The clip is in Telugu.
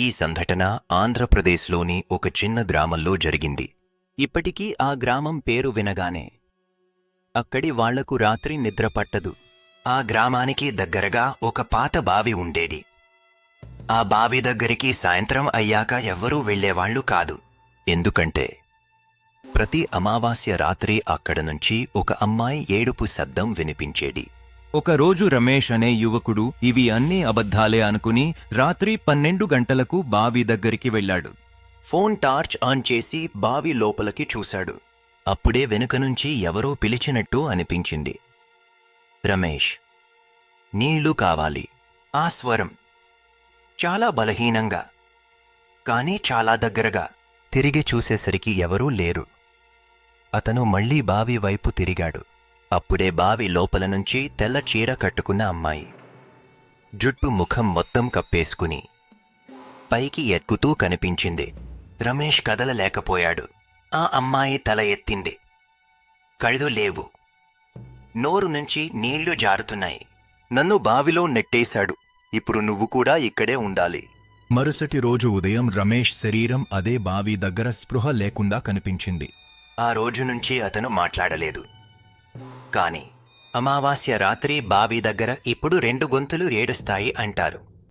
ఈ సంఘటన ఆంధ్రప్రదేశ్లోని ఒక చిన్న గ్రామంలో జరిగింది. ఇప్పటికీ ఆ గ్రామం పేరు వినగానే అక్కడి వాళ్ళకు రాత్రి నిద్ర పట్టదు. ఆ గ్రామానికి దగ్గరగా ఒక పాత బావి ఉండేది. ఆ బావి దగ్గరికి సాయంత్రం అయ్యాక ఎవ్వరూ వెళ్ళేవాళ్ళు కాదు. ఎందుకంటే ప్రతి అమావాస్య రాత్రి అక్కడ నుంచి ఒక అమ్మాయి ఏడుపు శబ్దం వినిపించేది. ఒకరోజు రమేష్ అనే యువకుడు ఇవి అన్నీ అబద్ధాలే అనుకుని రాత్రి పన్నెండు గంటలకు బావి దగ్గరికి వెళ్ళాడు. ఫోన్ టార్చ్ ఆన్ చేసి బావి లోపలికి చూశాడు. అప్పుడే వెనుక నుంచి ఎవరో పిలిచినట్టు అనిపించింది. రమేష్ నీళ్ళు కావాలి. ఆ స్వరం చాలా బలహీనంగా కానీ చాలా దగ్గరగా తిరిగి చూసేసరికి ఎవరూ లేరు. అతను మళ్ళీ బావి వైపు తిరిగాడు. అప్పుడే బావి లోపల నుంచి తెల్ల చీర కట్టుకున్న అమ్మాయి. జుట్టు ముఖం మొత్తం కప్పేసుకుని పైకి ఎక్కుతూ కనిపించింది. రమేష్ కదలలేకపోయాడు. ఆ అమ్మాయి తల ఎత్తింది. కళ్ళు లేవు. నోరు నుంచి నీళ్ళు జారుతున్నాయి. నన్ను బావిలో నెట్టేశాడు. ఇప్పుడు నువ్వు కూడా ఇక్కడే ఉండాలి. మరుసటి రోజు ఉదయం రమేష్ శరీరం అదే బావి దగ్గర స్పృహ లేకుండా కనిపించింది. ఆ రోజు నుంచి అతను మాట్లాడలేదు. కాని అమావాస్య రాత్రి బావి దగ్గర ఇప్పుడు రెండు గొంతులు ఏడుస్తాయి అంటారు.